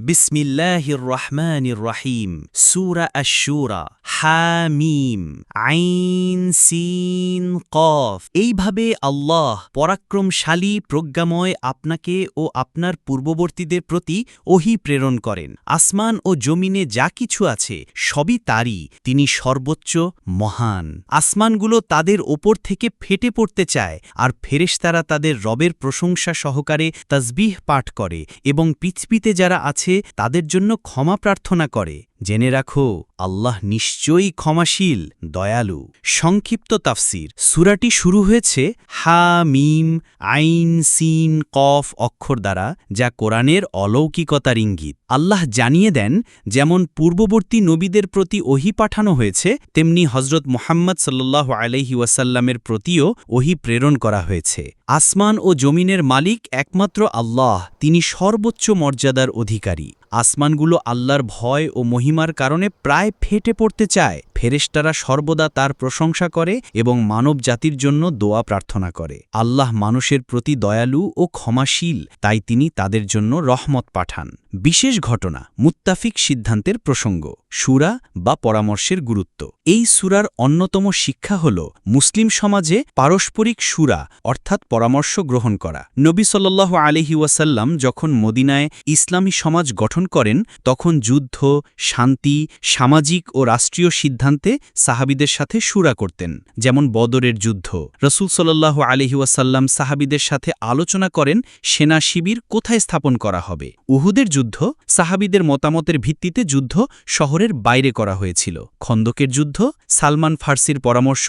بسم الله الرحمن الرحيم سورة الشورى. হামিম, আইন, সিন, কফ। এইভাবে আল্লাহ পরাক্রমশালী প্রজ্ঞাময় আপনাকে ও আপনার পূর্ববর্তীদের প্রতি ওহি প্রেরণ করেন। আসমান ও জমিনে যা কিছু আছে, সবই তারই, তিনি সর্বোচ্চ, মহান। আসমানগুলো তাদের ওপর থেকে ফেটে পড়তে চায়, আর ফেরেশতারা তাদের রবের প্রশংসা সহকারে তসবিহ পাঠ করে, এবং পৃথিবীতে যারা আছে, তাদের জন্য ক্ষমা প্রার্থনা করে। জেনে রাখো, আল্লাহ নিশ্চয়ই ক্ষমাশীল, দয়ালু। সংক্ষিপ্ত তাফসির। সুরাটি শুরু হয়েছে হা, মিম, আইন, সিন, কফ অক্ষর দ্বারা, যা কোরআনের অলৌকিকতার ইঙ্গিত। আল্লাহ জানিয়ে দেন, যেমন পূর্ববর্তী নবীদের প্রতি ওহি পাঠানো হয়েছে, তেমনি হজরত মোহাম্মদ সাল্লাহ আলহি ওয়াসাল্লামের প্রতিও ওহি প্রেরণ করা হয়েছে। আসমান ও জমিনের মালিক একমাত্র আল্লাহ, তিনি সর্বোচ্চ মর্যাদার অধিকারী। আসমানগুলো আল্লাহর ভয় ও মহিমার কারণে প্রায় ফেটে পড়তে চায়। ফেরেশতারা সর্বদা তার প্রশংসা করে এবং মানব জাতির জন্য দোয়া প্রার্থনা করে। আল্লাহ মানুষের প্রতি দয়ালু ও ক্ষমাশীল, তাই তিনি তাদের জন্য রহমত পাঠান। বিশেষ ঘটনা, মুত্তাফিক সিদ্ধান্তের প্রসঙ্গ। সুরা বা পরামর্শের গুরুত্ব। এই সুরার অন্যতম শিক্ষা হল, মুসলিম সমাজে পারস্পরিক সুরা, অর্থাৎ পরামর্শ গ্রহণ করা। নবী সাল্লাহ আলহি ওয়াসাল্লাম যখন মদিনায় ইসলামী সমাজ গঠন করেন, তখন যুদ্ধ, শান্তি, সামাজিক ও রাষ্ট্রীয় সিদ্ধান্তে সাহাবিদের সাথে সুরা করতেন, যেমন বদরের যুদ্ধ। রসুল সাল্লাহ আলহি ওয়াসাল্লাম সাহাবিদের সাথে আলোচনা করেন, সেনা শিবির কোথায় স্থাপন করা হবে? উহুদের যুদ্ধ সাহাবিদের মতামতের ভিত্তিতে যুদ্ধ শহরের বাইরে করা হয়েছিল। খন্দকের যুদ্ধ সালমান ফার্সির পরামর্শ